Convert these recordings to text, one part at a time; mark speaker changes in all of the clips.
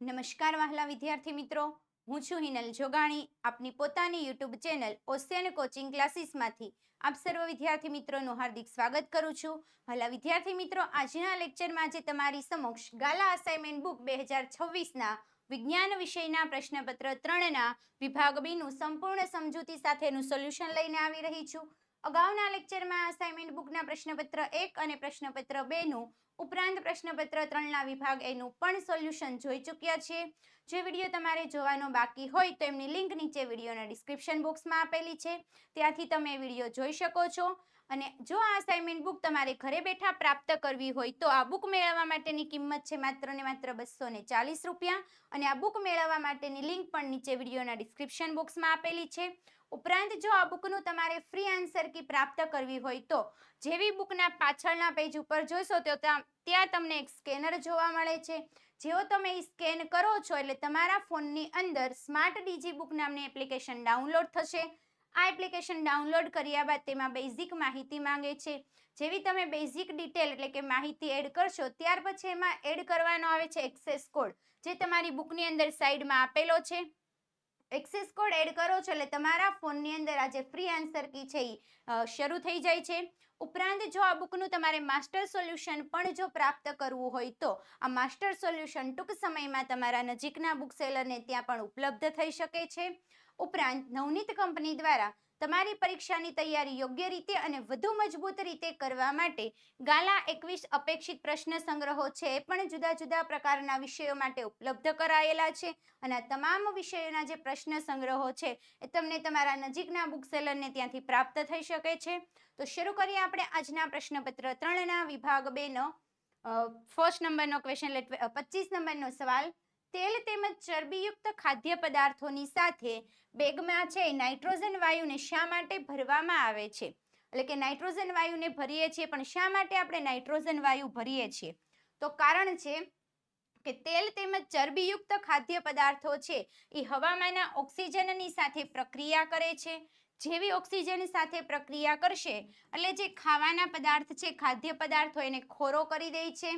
Speaker 1: નમસ્કાર વહાલા વિદ્યાર્થી મિત્રો. હું છું હિનલ જોગાણી. આપની પોતાની યુટ્યુબ ચેનલ ઓશિયન કોચિંગ ક્લાસીસમાંથી આપ સર્વ વિદ્યાર્થી મિત્રોનું હાર્દિક સ્વાગત કરું છું. હલા વિદ્યાર્થી મિત્રો, આજના લેક્ચરમાં જે તમારી સમક્ષ ગાલા અસાઇનમેન્ટ બુક બે હજાર છવ્વીસના વિજ્ઞાન વિષયના પ્રશ્નપત્ર ત્રણના વિભાગ બીનું સંપૂર્ણ સમજૂતી સાથેનું સોલ્યુશન લઈને આવી રહી છું. અગાઉના લેક્ચરમાં અસાઇનમેન્ટ બુકના પ્રશ્નપત્ર એક અને પ્રશ્નપત્ર બેનું ઉપરાંત પ્રશ્નપત્ર ત્રણના વિભાગ એનું પણ સોલ્યુશન જોઈ ચૂક્યા છીએ. જે વીડિયો તમારે જોવાનો બાકી હોય તો એમની લિંક નીચે વિડીયોના ડિસ્ક્રિપ્શન બોક્સમાં આપેલી છે. ત્યાંથી તમે વીડિયો જોઈ શકો છો. અને જો આ અસાઇનમેન્ટ બુક તમારે ઘરે બેઠા પ્રાપ્ત કરવી હોય તો આ બુક મેળવવા માટેની કિંમત છે માત્ર ને માત્ર બસો ને ચાલીસ રૂપિયા. અને આ બુક મેળવવા માટેની લિંક પણ નીચે વિડીયોના ડિસ્ક્રિપ્શન બોક્સમાં આપેલી છે. ઉપરાંત જો આ બુકનું તમારે ફ્રી આન્સર કી પ્રાપ્ત કરવી હોય તો જેવી બુકના પાછળના પેજ ઉપર જોશો તો ત્યાં તમને એક સ્કેનર જોવા મળે છે. જેવો તમે એ સ્કેન કરો છો એટલે તમારા ફોનની અંદર સ્માર્ટ ડીજી બુક નામની એપ્લિકેશન ડાઉનલોડ થશે. આ એપ્લિકેશન ડાઉનલોડ કર્યા બાદ તેમાં બેઝિક માહિતી માંગે છે. જેવી તમે બેઝિક ડિટેલ એટલે કે માહિતી એડ કરશો, ત્યાર પછી એમાં એડ કરવાનો આવે છે એક્સેસ કોડ જે તમારી બુકની અંદર સાઈડમાં આપેલો છે. એક્સેસ કોડ એડ કરો છો એટલે તમારા ફોનની અંદર આ જે ફ્રી આન્સર કી છે એ શરૂ થઈ જાય છે. ઉપરાંત જો આ બુકનું તમારે માસ્ટર સોલ્યુશન પણ જો પ્રાપ્ત કરવું હોય તો આ માસ્ટર સોલ્યુશન ટૂંક સમયમાં તમારા નજીકના બુક સેલરને ત્યાં પણ ઉપલબ્ધ થઈ શકે છે. ઉપરાંત નવનીત કંપની દ્વારા તમારી પરીક્ષાની તૈયારી યોગ્ય રીતે અને વધુ મજબૂત રીતે કરવા માટે ગાલા એકવીસ અપેક્ષિત પ્રશ્ન સંગ્રહો છે એ પણ જુદા જુદા પ્રકારના વિષયો માટે ઉપલબ્ધ કરાયેલા છે. અને તમામ વિષયોના જે પ્રશ્ન સંગ્રહો છે એ તમને તમારા નજીકના બુક સેલરને ત્યાંથી પ્રાપ્ત થઈ શકે છે. તો શરૂ કરીએ આપણે આજના પ્રશ્નપત્ર ત્રણના વિભાગ બેનો. ફર્સ્ટ નંબરનો ક્વેશ્ચન એટલે પચીસ નંબરનો સવાલ. તેલ તેમજ ચરબીયુક્ત ખાદ્ય પદાર્થોની સાથે બેગમાં છે નાઇટ્રોજન વાયુને શા માટે ભરવામાં આવે છે? એટલે કે નાઇટ્રોજન વાયુને ભરીએ છીએ, પણ શા માટે આપણે નાઇટ્રોજન વાયુ ભરીએ છીએ? તો કારણ છે કે તેલ તેમજ ચરબીયુક્ત ખાદ્ય પદાર્થો છે એ હવામાંના ઓક્સિજનની સાથે પ્રક્રિયા કરે છે. જેવી ઓક્સિજન સાથે પ્રક્રિયા કરશે, એટલે જે ખાવાના પદાર્થ છે, ખાદ્ય પદાર્થો એને ખોરો કરી દે છે.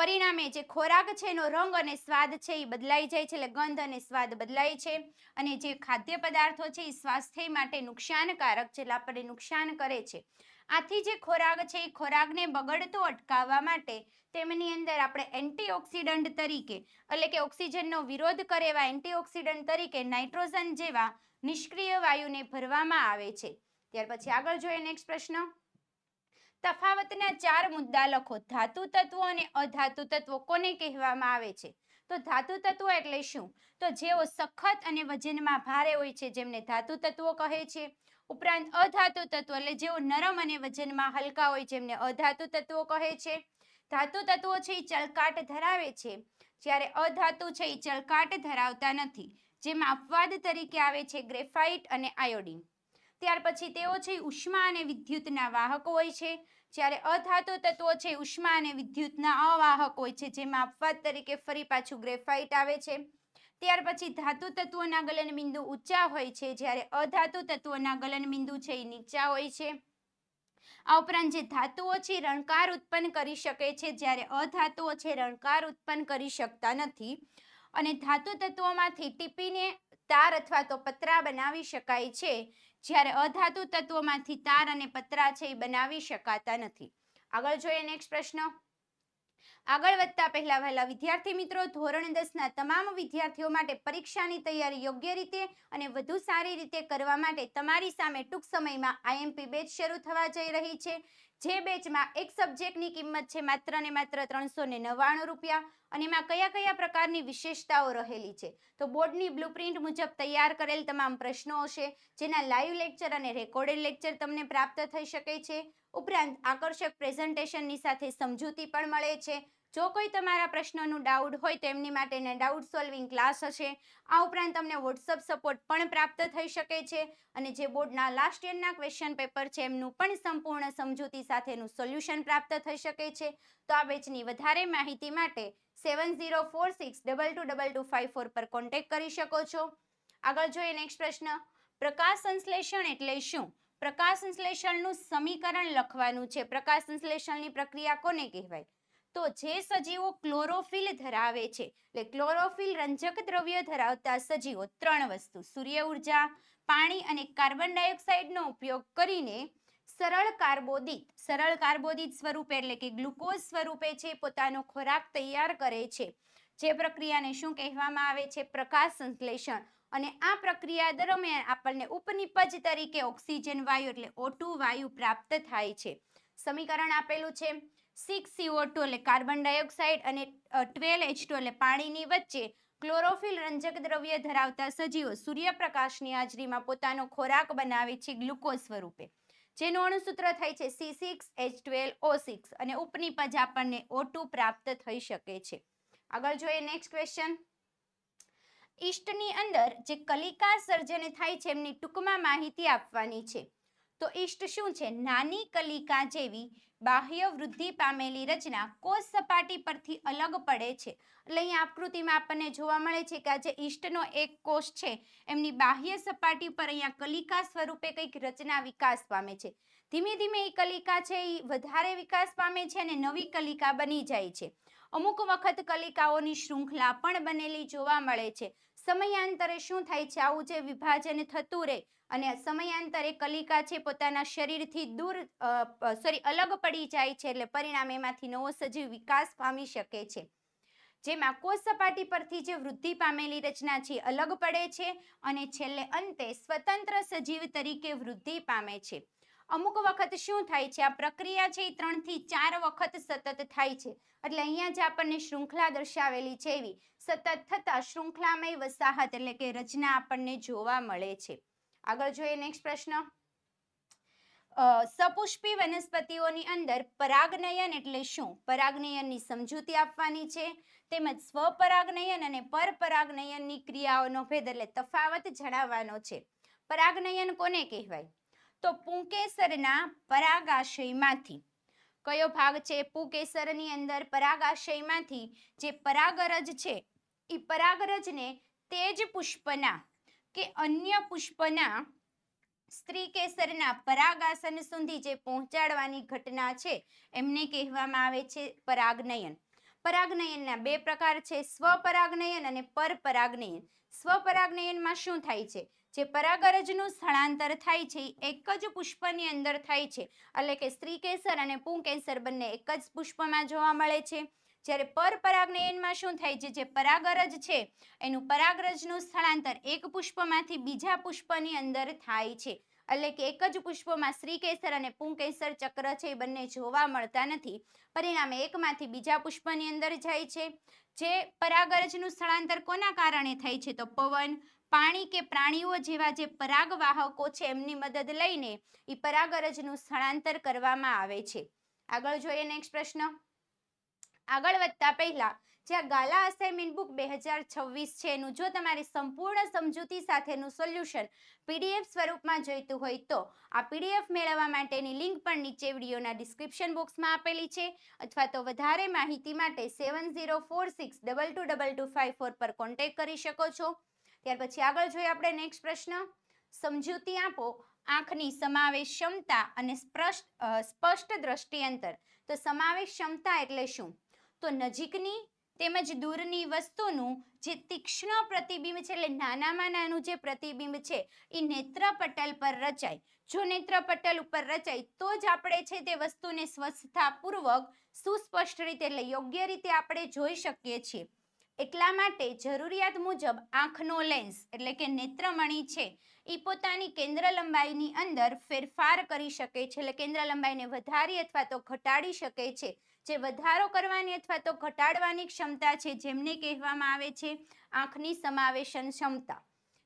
Speaker 1: પરિણામે જે ખોરાક છે એનો રંગ અને સ્વાદ છે એ બદલાઈ જાય છે, એટલે ગંધ અને સ્વાદ બદલાય છે. અને જે ખાદ્ય પદાર્થો છે એ સ્વાસ્થ્ય માટે નુકસાનકારક છે, એટલે આપણને નુકસાન કરે છે. આથી જે ખોરાક છે એ ખોરાકને બગડતો અટકાવવા માટે તેમની અંદર આપણે એન્ટીઓક્સિડન્ટ તરીકે, એટલે કે ઓક્સિજનનો વિરોધ કરે એવા એન્ટીઓક્સિડન્ટ તરીકે નાઇટ્રોજન જેવા નિષ્ક્રિય વાયુને ભરવામાં આવે છે. ત્યાર પછી આગળ જોઈએ નેક્સ્ટ પ્રશ્ન. તફાવતના ચાર મુદ્દા લખો. ધાતુ તત્વો અને અધાતુ તત્વો કોને કહેવામાં આવે છે? તો ધાતુ તત્વો એટલે શું? તો જેઓ સખત અને વજનમાં ભારે હોય છે, જેમને ધાતુ તત્વો કહે છે. ઉપરાંત અધાતુ તત્વો એટલે જેઓ નરમ અને વજનમાં હલકા હોય, જેમને અધાતુ તત્વો કહે છે. ધાતુ તત્વો છે એ ચળકાટ ધરાવે છે. જ્યારે અધાતુ છે એ ચળકાટ ધરાવતા નથી. જેમાં અપવાદ તરીકે આવે છે ગ્રેફાઇટ અને આયોડિન. ત્યાર પછી તેઓ છે ઉષ્મા અને વિદ્યુતના વાહક હોય છે. જ્યારે અધાતુ તત્વો છે ઉષ્મા અને વિદ્યુતના અવાહક હોય છે, જેમાં અપવાદ તરીકે ફરી પાછું ગ્રેફાઇટ આવે છે. ત્યાર પછી ધાતુ તત્વોના ગલન બિંદુ ઊંચા હોય છે, જ્યારે અધાતુ તત્વોના ગલન બિંદુ છે એ નીચા હોય છે. આ ઉપરાંત જે ધાતુઓ છે રણકાર ઉત્પન્ન કરી શકે છે, જ્યારે અધાતુઓ છે રણકાર ઉત્પન્ન કરી શકતા નથી. અને ધાતુ તત્વોમાંથી ટીપીને તાર અથવા તો પતરા બનાવી શકાય છે. જ્યારે અધાતુ તત્વોમાંથી તાર અને પતરા છે એ બનાવી શકાતા નથી. આગળ જોઈએ નેક્સ્ટ પ્રશ્ન. આગળ વધતા પહેલા વહેલા વિદ્યાર્થી મિત્રો, ધોરણ દસના તમામ વિદ્યાર્થીઓ માટે પરીક્ષાની તૈયારી યોગ્ય રીતે અને વધુ સારી રીતે કરવા માટે તમારી સામે ટૂંક સમયમાં આઈએમપી બેચ શરૂ થવા જઈ રહી છે. જે બેચમાં એક સબ્જેક્ટની કિંમત છે માત્ર ને માત્ર ત્રણસો ને નવ્વાણું રૂપિયા અને એમાં કયા કયા પ્રકારની વિશેષતાઓ રહેલી છે? તો બોર્ડની બ્લુપ્રિન્ટ મુજબ તૈયાર કરેલ તમામ પ્રશ્નો હશે, જેના લાઈવ લેક્ચર અને રેકોર્ડેડ લેક્ચર તમને પ્રાપ્ત થઈ શકે છે. ઉપરાંત આકર્ષક પ્રેઝન્ટેશનની સાથે સમજૂતી પણ મળે છે. જો કોઈ તમારા પ્રશ્નોનું ડાઉટ હોય તો એમની માટેના ડાઉટ સોલ્વિંગ ક્લાસ હશે. આ ઉપરાંત તમને વોટ્સઅપ સપોર્ટ પણ પ્રાપ્ત થઈ શકે છે અને જે બોર્ડના લાસ્ટ યરના ક્વેશ્ચન પેપર છે એમનું પણ સંપૂર્ણ સમજૂતી સાથેનું સોલ્યુશન પ્રાપ્ત થઈ શકે છે. તો આ બેચની વધારે માહિતી માટે seven zero four six double two double two five four પર કોન્ટેક્ટ કરી શકો છો. આગળ જોઈએ નેક્સ્ટ પ્રશ્ન. પ્રકાશ સંશ્લેષણ એટલે શું? પ્રકાશ સંશ્લેષણનું સમીકરણ લખવાનું છે. પ્રકાશ સંશ્લેષણની પ્રક્રિયા કોને કહેવાય? તો જે સજીવો ક્લોરોફિલ ધરાવે છે, એટલે ક્લોરોફિલ રંજક દ્રવ્ય ધરાવતા સજીવો ત્રણ વસ્તુ, સૂર્ય ઊર્જા, પાણી અને કાર્બન ડાયોક્સાઇડનો ઉપયોગ કરીને સરળ કાર્બોદિત સરળ કાર્બોદિત સ્વરૂપે એટલે કે ગ્લુકોઝ સ્વરૂપે છે, પોતાનો ખોરાક તૈયાર કરે છે. જે પ્રક્રિયાને શું કહેવામાં આવે છે? પ્રકાશ સંશ્લેષણ. અને આ પ્રક્રિયા દરમિયાન આપણને ઉપનિપજ તરીકે ઓક્સિજન વાયુ એટલે ઓટુ વાયુ પ્રાપ્ત થાય છે. સમીકરણ આપેલું છે. સિક્સ સીઓ ટુ એટલે કાર્બન ડાયોક્સાઇડ અને ટ્વેલ્વ એચ ટુ એટલે પાણીની વચ્ચે ક્લોરોફિલ રંજક દ્રવ્ય ધરાવતા સજીવો સૂર્યપ્રકાશની હાજરીમાં પોતાનો ખોરાક બનાવે છે ગ્લુકોઝ સ્વરૂપે. જેનું અણુસૂત્ર થાય છે C six H twelve O six અને ઉપનિપજ આપણને ઓ ટુ પ્રાપ્ત થઈ શકે છે. આગળ જોઈએ નેક્સ્ટ ક્વેશ્ચન. ઈસ્ટની અંદર જે કલિકા સર્જન થાય છે એમની ટૂંકમાં માહિતી આપવાની છે. તો ઈસ્ટ શું છે? નાની કલિકા જેવી બાહ્ય વૃદ્ધિ પામેલી રચના કોષ સપાટી પરથી અલગ પડે છે. એટલે અહીંયા આકૃતિમાં આપણને જોવા મળે છે કે આ જે ઈસ્ટનો એક કોષ છે, એમની બાહ્ય સપાટી પર અહીંયા કલિકા સ્વરૂપે કંઈક રચના વિકાસ પામે છે. ધીમે ધીમે એ કલિકા છે એ વધારે વિકાસ પામે છે અને નવી કલિકા બની જાય છે. અમુક વખત કલિકાઓની શૃંખલા પણ બનેલી જોવા મળે છે. સમયાંતરે શું થાય છે? આવું જે વિભાજન થતું રહે અને સમયાંતરે કલિકા છે પોતાના શરીરથી દૂર સોરી, અલગ પડી જાય છે એટલે પરિણામે એમાંથી નવો સજીવ વિકાસ પામી શકે છે. જેમાં કોષ સપાટી પરથી જે વૃદ્ધિ પામેલી રચના છે અલગ પડે છે અને છેલ્લે અંતે સ્વતંત્ર સજીવ તરીકે વૃદ્ધિ પામે છે. અમુક વખત શું થાય છે? આ પ્રક્રિયા છે એ ત્રણથી ચાર વખત સતત થાય છે. એટલે અહીંયા જે આપણને શૃંખલા દર્શાવેલી છે એવી. સતત થતા શૃંખલામય વસાહત એટલે કે રચના આપણને જોવા મળે છે. આગળ જોઈએ નેક્સ્ટ પ્રશ્ન. સપુષ્પી વનસ્પતિઓની અંદર પરાગનયન એટલે શું? પરાગનયનની સમજૂતી આપવાની છે. તેમજ સ્વપરાગનયન અને પરપરાગનયનની ક્રિયાઓનો ભેદ એટલે તફાવત જણાવવાનો છે. પરાગનયન કોને કહેવાય? તો પુંકેસરના પરાગાશયમાંથી. કયો ભાગ છે? પુકેસરની અંદર પરાગાશયમાંથી જે પરાગરજ છે એ પરાગરજને તેજ પુષ્પના કે અન્ય પુષ્પના સ્ત્રી કેસરના પરાગાસન સુધી જે પહોંચાડવાની ઘટના છે, એમને કહેવામાં આવે છે પરાગનયન. પરાગનયનના બે પ્રકાર છે સ્વપરાગનયન અને પરપરાગનયન સ્વપરાગનયનમાં શું થાય છે? જે પરાગરજનું સ્થળાંતર થાય છે એક જ પુષ્પની અંદર થાય છે. એટલે કે સ્ત્રી કેસર અને પુંકેસર બંને એક જ પુષ્પમાં જોવા મળે છે. જ્યારે પરપરાગનયનમાં શું થાય છે? જે પરાગરજ છે, એનું પરાગરજનું સ્થળાંતર એક પુષ્પમાંથી બીજા પુષ્પની અંદર થાય છે. એટલે કે એક જ પુષ્પમાં શ્રીકેસર અને પુંકેસર ચક્ર છે, એ બંને જોવા મળતા નથી. પરિણામે એકમાંથી બીજા પુષ્પની અંદર જાય છે. જે પરાગરજનું સ્થળાંતર કોના કારણે થાય છે? તો પવન, પાણી કે પ્રાણીઓ જેવા જે પરાગવાહકો છે, એમની મદદ લઈને એ પરાગરજનું સ્થળાંતર કરવામાં આવે છે. આગળ જોઈએ નેક્સ્ટ પ્રશ્ન. આગળ વધતા પહેલા જે આ ગાલા અસાઇનમેન્ટ બુક બે હજાર છવ્વીસ છે એનું, જો તમારે સંપૂર્ણ સમજૂતી સાથેનું સોલ્યુશન પીડીએફ સ્વરૂપમાં જોઈતું હોય તો આ પીડીએફ મેળવવા માટેની લિંક પણ નીચે વિડીયોના ડિસ્ક્રિપ્શન બોક્સમાં આપેલી છે, અથવા તો વધારે માહિતી માટે seven zero four six double two double two five four પર કોન્ટેક કરી શકો છો. ત્યાર પછી આગળ જોઈએ આપણે નેક્સ્ટ પ્રશ્ન. સમજૂતી આપો આંખની સમાવેશ ક્ષમતા અને સ્પષ્ટ સ્પષ્ટ દ્રષ્ટિઅંતર તો સમાવેશ ક્ષમતા એટલે શું? તો નજીકની તેમજ દૂરની વસ્તુનું જે તીક્ષ્ણ પ્રતિબિંબ છે, એટલે નાનામાં નાનું જે પ્રતિબિંબ છે, એ નેત્રપટલ પર રચાય. જો નેત્રપટલ ઉપર રચાય, તો જ આપણે છે તે વસ્તુને સ્વસ્થતાપૂર્વક સુસ્પષ્ટ રીતે એટલે યોગ્ય રીતે આપણે જોઈ શકીએ છીએ. એટલા માટે જરૂરિયાત મુજબ આંખનો લેન્સ એટલે કે નેત્રમણી છે, એ પોતાની કેન્દ્ર લંબાઈની અંદર ફેરફાર કરી શકે છે, એટલે કેન્દ્ર લંબાઈને વધારી અથવા તો ઘટાડી શકે છે. જે વધારો કરવાની અથવા તો ઘટાડવાની ક્ષમતા છે જેમને કહેવામાં આવે છે આંખની સમાવેશન ક્ષમતા.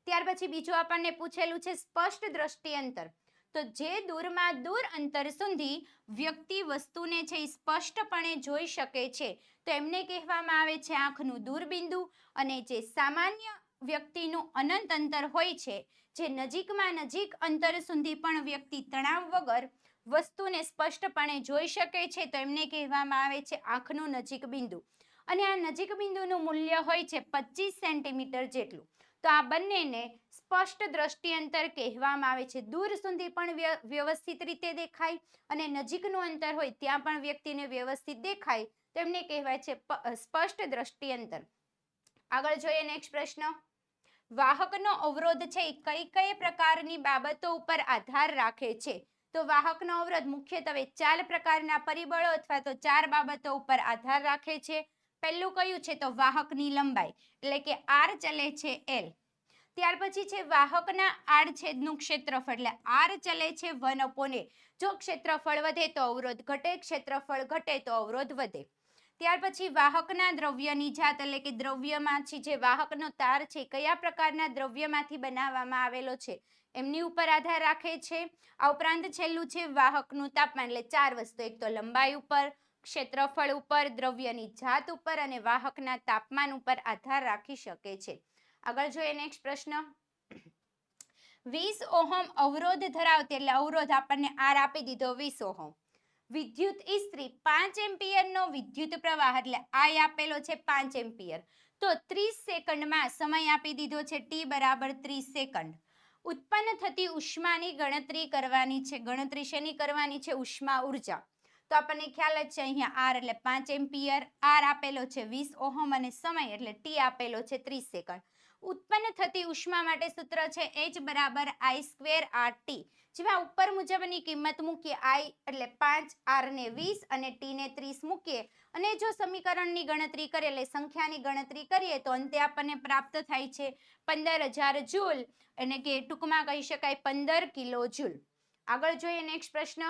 Speaker 1: ત્યાર પછી બીજું આપણને પૂછેલું છે સ્પષ્ટ દ્રષ્ટિ અંતર તો જે દૂરમાં દૂર અંતર સુધી વ્યક્તિ વસ્તુને છે એ સ્પષ્ટપણે જોઈ શકે છે. તો એમને કહેવામાં આવે છે આંખનું દૂરબિંદુ અને જે સામાન્ય વ્યક્તિનું અનંત અંતર હોય છે, જે નજીકમાં નજીક અંતર સુધી પણ વ્યક્તિ તણાવ વગર વસ્તુને સ્પષ્ટપણે જોઈ શકે છે તો એમને કહેવામાં આવે છે આંખનું નજીક બિંદુ. અને આ નજીક બિંદુનું મૂલ્ય હોય છે પચીસ સેન્ટીમીટર જેટલું. તો આ બંનેને સ્પષ્ટ દ્રષ્ટિ અંતર કહેવામાં આવે છે. દૂર સુધી પણ વ્ય- વ્યવસ્થિત રીતે દેખાય અને નજીકનું અંતર હોય ત્યાં પણ વ્યક્તિને વ્યવસ્થિત દેખાય તેમને કહેવાય છે સ્પષ્ટ દ્રષ્ટિ અંતર આગળ જોઈએ નેક્સ્ટ પ્રશ્ન. વાહકનો અવરોધ છે કઈ કઈ પ્રકારની બાબતો ઉપર આધાર રાખે છે? તો વાહકનો અવરોધ મુખ્યત્વે ચાર પ્રકારના પરિબળો અથવા તો ચાર બાબતો ઉપર આધાર રાખે છે. પહેલું કયું છે તો વાહકની લંબાઈ, એટલે કે આર ચલે છે એલ. ત્યાર પછી છે વાહકના આડછેદનું ક્ષેત્રફળ, એટલે આર ચલે છે વન અપોને જો ક્ષેત્રફળ વધે તો અવરોધ ઘટે, ક્ષેત્રફળ ઘટે તો અવરોધ વધે. ત્યાર પછી વાહકના દ્રવ્યની જાત, એટલે કે દ્રવ્યમાંથી જે વાહકનો તાર છે, કયા પ્રકારના દ્રવ્યમાંથી બનાવવામાં આવેલો છે? એમની ઉપર આધાર રાખે છે. આ ઉપરાંત છેલ્લું છે વાહકનું તાપમાન, એટલે ચાર વસ્તુ. એક તો લંબાઈ ઉપર, ક્ષેત્રફળ ઉપર, દ્રવ્યની જાત ઉપર અને વાહકના તાપમાન ઉપર આધાર રાખી શકે છે. આગળ જોઈએ નેક્સ્ટ પ્રશ્ન. વીસ ઓહમ અવરોધ ધરાવતી, એટલે અવરોધ આપણને આર આપી દીધો વીસ ઓહમ. વિદ્યુત ઇસ્ત્રી પાંચ એમ્પિયરનો વિદ્યુત પ્રવાહ, એટલે આઈ આપેલો છે પાંચ એમ્પિયર. તો ત્રીસ સેકન્ડમાં સમય આપી દીધો છે ટી બરાબર ત્રીસ સેકન્ડ. ઉત્પન્ન થતી ઉષ્માની ગણતરી કરવાની છે, ગણતરી શેની કરવાની છે? ઉષ્મા ઊર્જા. તો આપણને ખ્યાલ જ છે, અહીંયા આર એટલે પાંચ એમ્પિયર, આર આપેલો છે વીસ ઓહમ અને સમય એટલે ટી આપેલો છે ત્રીસ સેકન્ડ. ઉત્પન્ન થતી ઉષ્મા માટે સૂત્ર છે એચ બરાબર આઈ સ્ક્વેર આર ટી. જેમાં ઉપર મુજબની કિંમત મૂકીએ, આઈ એટલે પાંચ, આર ને વીસ અને ટી ને ત્રીસ મૂકીએ. અને જો સમીકરણની ગણતરી કરીએ એટલે સંખ્યાની ગણતરી કરીએ, તો અંતે આપણને પ્રાપ્ત થાય છે પંદર હજાર જૂલ. એટલે કે ટૂંકમાં કહી શકાય પંદર કિલો જૂલ. આગળ જોઈએ નેક્સ્ટ પ્રશ્ન.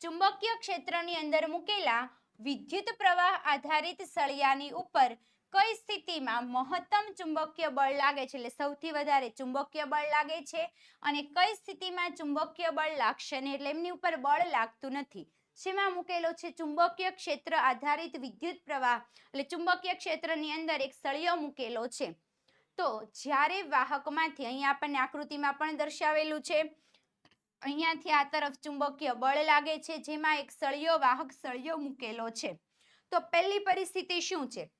Speaker 1: ચુંબકીય ક્ષેત્રની અંદર મૂકેલા વિદ્યુત પ્રવાહ આધારિત સળિયાની ઉપર કઈ સ્થિતિમાં મહત્તમ ચુંબકીય બળ લાગે છે? એટલે સૌથી વધારે ચુંબકીય બળ લાગે છે અને કઈ સ્થિતિમાં ચુંબકીય બળ લાગશે ને એટલે એમની ઉપર બળ લાગતું નથી. શેમાં મૂકેલો છે? ચુંબકીય ક્ષેત્ર આધારિત વિદ્યુત પ્રવાહ. એટલે ચુંબકીય ક્ષેત્રની અંદર એક સળિયો મૂકેલો છે. તો જ્યારે વાહકમાંથી અહીંયા આપણને આકૃતિમાં પણ દર્શાવેલું છે, અહીંયાથી આ તરફ ચુંબકીય બળ લાગે છે, જેમાં એક સળિયો, વાહક સળિયો મૂકેલો છે. તો પહેલી પરિસ્થિતિ શું છે?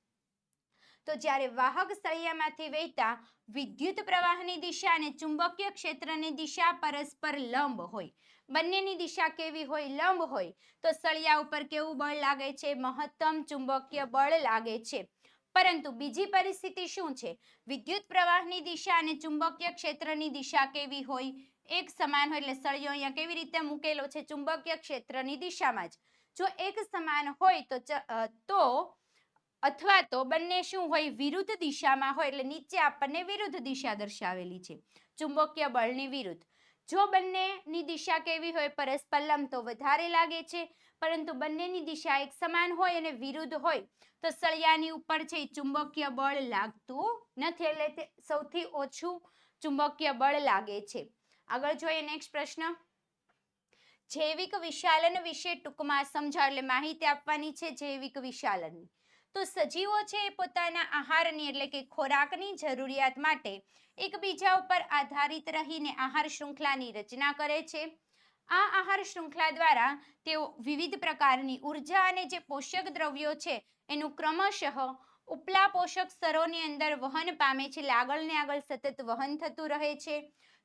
Speaker 1: તો જ્યારે વાહક સળિયામાંથી વહેતા વિદ્યુત પ્રવાહની દિશા અને ચુંબકીય ક્ષેત્રની દિશા પરસ્પર લંબ હોય, બંનેની દિશા કેવી હોય, લંબ હોય, તો સળિયા ઉપર કેવું બળ લાગે છે? મહત્તમ ચુંબકીય બળ લાગે છે. પરંતુ બીજી પરિસ્થિતિ શું છે? વિદ્યુત પ્રવાહની દિશા અને ચુંબકીય ક્ષેત્રની દિશા કેવી હોય? એક સમાન હોય એટલે સળિયો અહીંયા કેવી રીતે મૂકેલો છે? ચુંબકીય ક્ષેત્રની દિશામાં જ. જો એક સમાન હોય તો તો અથવા તો બંને શું હોય? વિરુદ્ધ દિશામાં હોય એટલે નીચે આપણને વિરુદ્ધ દિશા દર્શાવેલી છે. ચુંબકીય બળની વિરુદ્ધ. જો બંનેની દિશા કેવી હોય? પરસ્પર લંબ તો વધારે લાગે છે, પરંતુ બંનેની દિશા એક સમાન હોય અને વિરુદ્ધ હોય, તો સળિયાની ઉપર છે ચુંબકીય બળ લાગતું નથી એટલે સૌથી ઓછું ચુંબકીય બળ લાગે છે. આગળ જોઈએ નેક્સ્ટ પ્રશ્ન. જૈવિક વિશાલન વિશે ટૂંકમાં સમજાવ એટલે માહિતી આપવાની છે જૈવિક વિશાલનની તો સજીવો છે એ પોતાના આહારની એટલે કે ખોરાકની જરૂરિયાત માટે એકબીજા ઉપર આધારિત રહીને આહાર શૃંખલાની રચના કરે છે. આ આહાર શૃંખલા દ્વારા તેઓ વિવિધ પ્રકારની ઊર્જા અને જે પોષક દ્રવ્યો છે એનું ક્રમશઃ ઉપલા પોષક સ્તરોની અંદર વહન પામે છે. આગળ આગળ સતત વહન થતું રહે છે.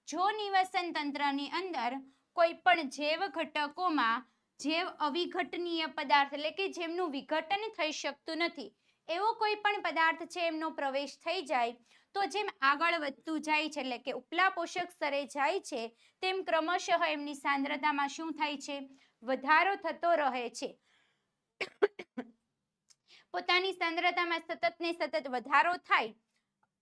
Speaker 1: જો નિવસન તંત્રની અંદર કોઈ પણ જૈવ ઘટકોમાં જૈવ અવિઘટનીય પદાર્થ એટલે કે જેમનું વિઘટન થઈ શકતું નથી, એવો કોઈ પણ પદાર્થ છે એમનો પ્રવેશ થઈ જાય, તો જેમ આગળ વધતું જાય છે એટલે કે ઉપલા પોષક સ્તરે જાય છે, તેમ ક્રમશઃ એમની સાંદ્રતામાં શું થાય છે? વધારો થતો રહે છે. પોતાની સાંદ્રતામાં સતત ને સતત વધારો થાય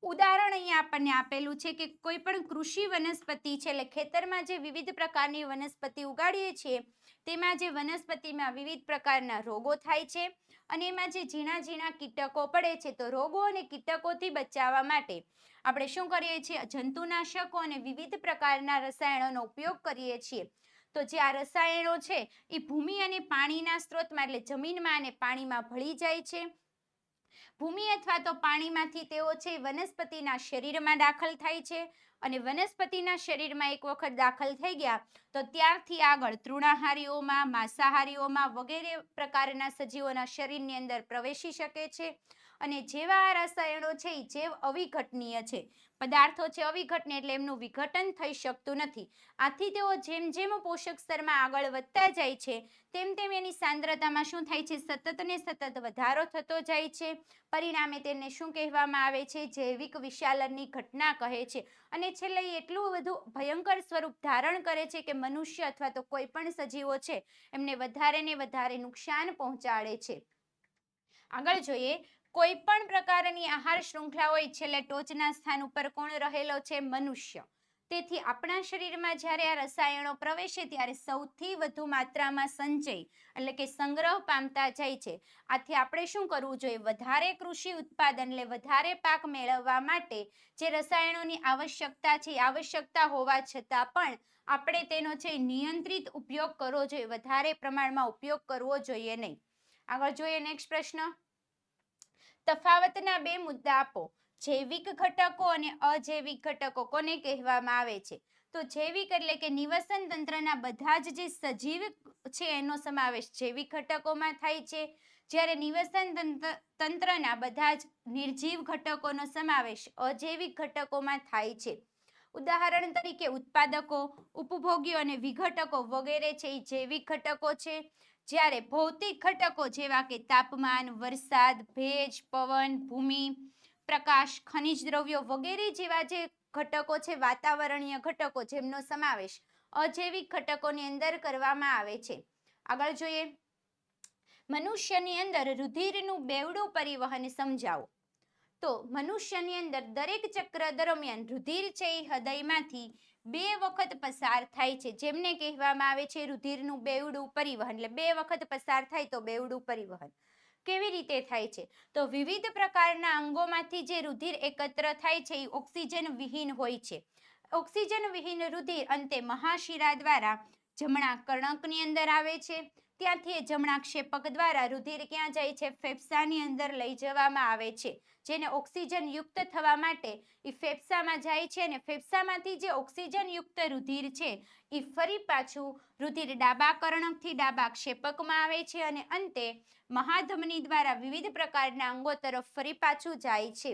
Speaker 1: ઉદાહરણ અહીંયા આપણને આપેલું છે કે કોઈ પણ કૃષિ વનસ્પતિ છે એટલે ખેતરમાં જે વિવિધ પ્રકારની વનસ્પતિ ઉગાડીએ છીએ, તેમાં જે વનસ્પતિમાં વિવિધ પ્રકારના રોગો થાય છે અને એમાં જે ઝીણા ઝીણા કીટકો પડે છે, તો રોગો અને કીટકોથી બચાવવા માટે આપણે શું કરીએ છીએ? જંતુનાશકો અને વિવિધ પ્રકારના રસાયણોનો ઉપયોગ કરીએ છીએ. તો જે આ રસાયણો છે, એ ભૂમિ અને પાણીના સ્ત્રોતમાં એટલે જમીનમાં અને પાણીમાં ભળી જાય છે. ભૂમિ અથવા તો પાણીમાંથી તેઓ છે વનસ્પતિના શરીરમાં દાખલ થાય છે અને વનસ્પતિના શરીરમાં એક વખત દાખલ થઈ ગયા તો ત્યારથી આગળ તૃણાહારીઓમાં, માંસાહારીઓમાં વગેરે પ્રકારના સજીવોના શરીરની અંદર પ્રવેશી શકે છે. અને જેવા આ રસાયણો છે એ જૈવ અવિઘટનીય છે. પદાર્થો છે અવિઘટને એટલે એમનું વિઘટન થઈ શકતું નથી. આથી તેઓ જેમ જેમ પોષક સ્તરમાં આગળ વધતા જાય છે, તેમ તેમ એની સાંદ્રતામાં શું થાય છે? સતત ને સતત વધારો થતો જાય છે. પરિણામે તેને શું કહેવામાં આવે છે? જૈવિક વિશાલનની ઘટના કહે છે. અને છેલ્લે એટલું બધું ભયંકર સ્વરૂપ ધારણ કરે છે કે મનુષ્ય અથવા તો કોઈ પણ સજીવો છે, એમને વધારે ને વધારે નુકસાન પહોંચાડે છે. આગળ જોઈએ કોઈ પણ પ્રકારની આહાર શૃંખલા હોય, છેલ્લે ટોચના સ્થાન ઉપર કોણ રહેલો છે? મનુષ્ય. તેથી આપણા શરીરમાં જ્યારે આ રસાયણો પ્રવેશે ત્યારે સૌથી વધુ માત્રામાં સંચય એટલે કે સંગ્રહ પામતા જાય છે. આથી આપણે શું કરવું જોઈએ? વધારે કૃષિ ઉત્પાદન એટલે વધારે પાક મેળવવા માટે જે રસાયણોની આવશ્યકતા છે આવશ્યકતા હોવા છતાં પણ આપણે તેનો છે નિયંત્રિત ઉપયોગ કરવો જોઈએ. વધારે પ્રમાણમાં ઉપયોગ કરવો જોઈએ નહીં. આગળ જોઈએ નેક્સ્ટ પ્રશ્ન. તફાવતના બે મુદ્દા આપો. જૈવિક ઘટકો અને અજૈવિક ઘટકો કોને કહેવામાં આવે છે? તો જૈવિક એટલે કે નિવસન તંત્રના બધા જ જે સજીવ છે એનો સમાવેશ જૈવિક ઘટકોમાં થાય છે. જ્યારે નિવસન તંત્ર તંત્રના બધા જ નિર્જીવ ઘટકોનો સમાવેશ અજૈવિક ઘટકોમાં થાય છે. ઉદાહરણ તરીકે ઉત્પાદકો ઉપભોગ્યો અને વિઘટકો વગેરે છે. એ જૈવિક ઘટકો છે. જ્યારે ભૌતિક ઘટકો જેવા કે તાપમાન, વરસાદ, ભેજ, પવન, ભૂમિ, પ્રકાશ, ખનિજ દ્રવ્યો વગેરે જેવા જે ઘટકો છે, વાતાવરણીય ઘટકો જેમનો સમાવેશ અજૈવિક ઘટકોની અંદર કરવામાં આવે છે. આગળ જોઈએ. મનુષ્યની અંદર રુધિરનું બેવડું પરિવહન સમજાવો. તો મનુષ્યની અંદર દરેક ચક્ર દરમિયાન રુધિર છે એ હૃદયમાંથી બે વખત પસાર થાય છે. જેમને કહેવામાં આવે છે રુધિરનું બેવડું પરિવહન. એટલે બે વખત પસાર થાય તો બેવડું પરિવહન. કેવી રીતે થાય છે? તો વિવિધ પ્રકારના અંગોમાંથી જે રુધિર એકત્ર થાય છે એ ઓક્સિજન વિહીન હોય છે. ઓક્સિજન વિહીન રુધિર અંતે મહાશિરા દ્વારા જમણા કર્ણકની અંદર આવે છે. ત્યાંથી જમણા ક્ષેપક દ્વારા રુધિર ક્યાં જાય છે? ફેફસાની અંદર લઈ જવામાં આવે છે. જેને ઓક્સિજન યુક્ત થવા માટે એ ફેફસામાં જાય છે અને ફેફસામાંથી જે ઓક્સિજન યુક્ત રુધિર છે એ ફરી પાછું રુધિર ડાબા કર્ણકથી ડાબા ક્ષેપકમાં આવે છે અને અંતે મહાધમની દ્વારા વિવિધ પ્રકારના અંગો તરફ ફરી પાછું જાય છે.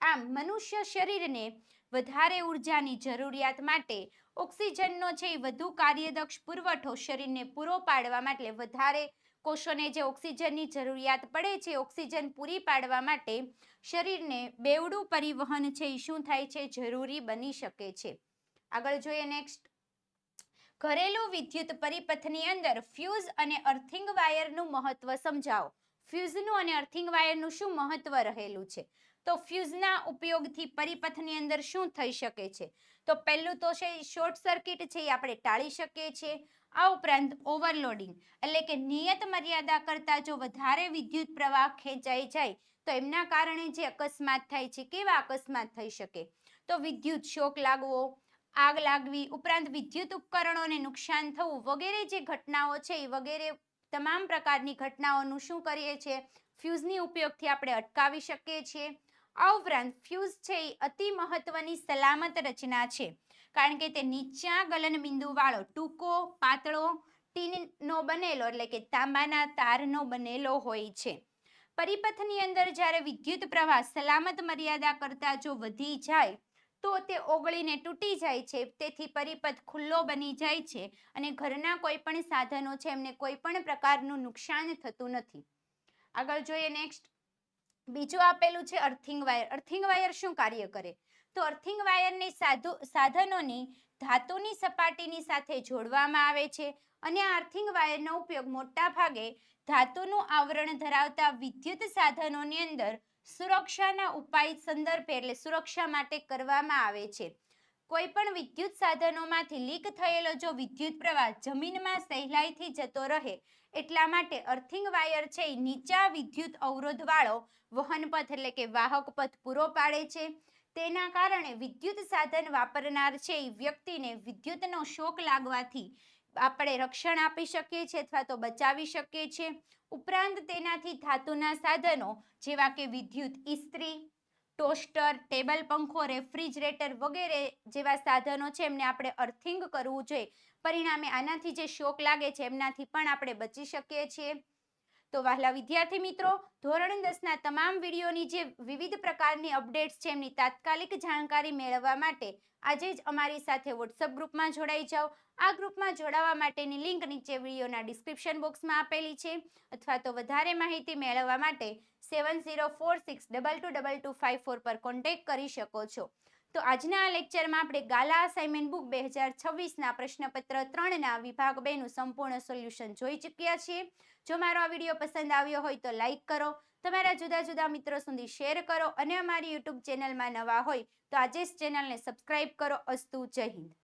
Speaker 1: આમ, મનુષ્ય શરીરને વધારે ઉર્જાની જરૂરિયાત માટે ઓક્સિજનનો છે એ વધુ કાર્યદક્ષ પુરવઠો શરીરને પૂરો પાડવા માટે વધારે કોષોને જે ઓક્સિજનની જરૂરિયાત પડે છે, ઓક્સિજન પૂરી પાડવા માટે શરીરને બેવડું પરિવહન છે એ શું થાય છે? જરૂરી બની શકે છે. આગળ જોઈએ નેક્સ્ટ ઘરેલું વિદ્યુત પરિપથની અંદર ફ્યુઝ અને અર્થિંગ વાયરનું મહત્વ સમજાવો. ફ્યુઝનું અને અર્થિંગ વાયરનું શું મહત્વ રહેલું છે? તો ફ્યુઝના ઉપયોગથી પરિપથની અંદર શું થઈ શકે છે? તો પહેલું તો છે શોર્ટ સર્કિટ છે એ આપણે ટાળી શકીએ છીએ. આ ઉપરાંત ઓવરલોડિંગ, એટલે કે નિયત મર્યાદા કરતાં જો વધારે વિદ્યુત પ્રવાહ ખેંચાઈ જાય, તો એમના કારણે જે અકસ્માત થાય છે, કેવા અકસ્માત થઈ શકે? તો વિદ્યુત શોક લાગવો, આગ લાગવી, ઉપરાંત વિદ્યુત ઉપકરણોને નુકસાન થવું વગેરે જે ઘટનાઓ છે એ વગેરે તમામ પ્રકારની ઘટનાઓનું શું કરીએ છીએ? ફ્યુઝની ઉપયોગથી આપણે અટકાવી શકીએ છીએ. આ ઉપરાંત ફ્યુઝ છે એ અતિ મહત્વની સલામત રચના છે. કારણ કે તે નીચા ગલન બિંદુવાળો ટૂંકો, પાતળો ટીનનો બનેલો એટલે કે તાંબાના તારનો બનેલો હોય છે. પરિપથની અંદર જ્યારે વિદ્યુત પ્રવાહ સલામત મર્યાદા કરતાં જો વધી જાય, તો તે ઓગળીને તૂટી જાય છે. તેથી પરિપથ ખુલ્લો બની જાય છે અને ઘરના કોઈ પણ સાધનો છે એમને કોઈ પણ પ્રકારનું નુકસાન થતું નથી. આગળ જોઈએ નેક્સ્ટ બીજું આપેલું છે અર્થિંગ વાયર. અર્થિંગ વાયર શું કાર્ય કરે? તો અર્થિંગ વાયરની સાધુ, સાધનોની ધાતુની સપાટીની સાથે જોડવામાં આવે છે અને આ અર્થિંગ વાયરનો ઉપયોગ મોટા ભાગે ધાતુનું આવરણ ધરાવતા વિદ્યુત સાધનોની અંદર સુરક્ષાના ઉપાય સંદર્ભે એટલે સુરક્ષા માટે કરવામાં આવે છે. કોઈ પણ વિદ્યુત સાધનોમાંથી લીક થયેલો જો વિદ્યુત પ્રવાહ જમીનમાં સહેલાઈથી જતો રહે, એટલા માટે અર્થિંગ વાયર છે નીચા વિદ્યુત અવરોધવાળો વહનપથ વહન પથ એટલે કે વાહક પથ પૂરો પાડે છે. તેના કારણે વિદ્યુત સાધન વાપરનાર છે એ વ્યક્તિને વિદ્યુતનો શોક લાગવાથી આપણે રક્ષણ આપી શકીએ છીએ અથવા તો બચાવી શકીએ છીએ. ઉપરાંત તેનાથી ધાતુના સાધનો જેવા કે વિદ્યુત ઇસ્ત્રી ટોસ્ટર, ટેબલ પંખો, રેફ્રિજરેટર વગેરે જેવા સાધનો છે, એમને આપણે અર્થિંગ કરવું જોઈએ. પરિણામે આનાથી જે શોક લાગે છે, એમનાથી પણ આપણે બચી શકીએ છીએ. તો વહાલા વિદ્યાર્થી મિત્રો, ધોરણ દસના તમામ વિડીયોની જે વિવિધ પ્રકારની અપડેટ્સ છે, એમની તાત્કાલિક જાણકારી મેળવવા માટે આજે જ અમારી સાથે વોટ્સઅપ ગ્રુપમાં જોડાઈ જાઓ. આ ગ્રુપમાં જોડાવા માટેની લિંક નીચે વિડીયોના ડિસ્ક્રિપ્શન બોક્સમાં આપેલી છે, અથવા તો વધારે માહિતી મેળવવા માટે seven zero four six double two double two five four પર કોન્ટેક્ટ કરી શકો છો. તો આજના આ લેક્ચરમાં આપણે ગાલા અસાઇનમેન્ટ બુક બે હજાર છવ્વીસના પ્રશ્નપત્ર ત્રણના વિભાગ બેનું સંપૂર્ણ સોલ્યુશન જોઈ ચૂક્યા છીએ. જો મારો આ વીડિયો પસંદ આવ્યો હોય તો લાઈક કરો, તમારા જુદા જુદા મિત્રો સુધી શેર કરો અને અમારી યુટ્યુબ ચેનલમાં નવા હોય તો આજે જ ચેનલને સબસ્ક્રાઇબ કરો. અસ્તુ જય હિન્દ.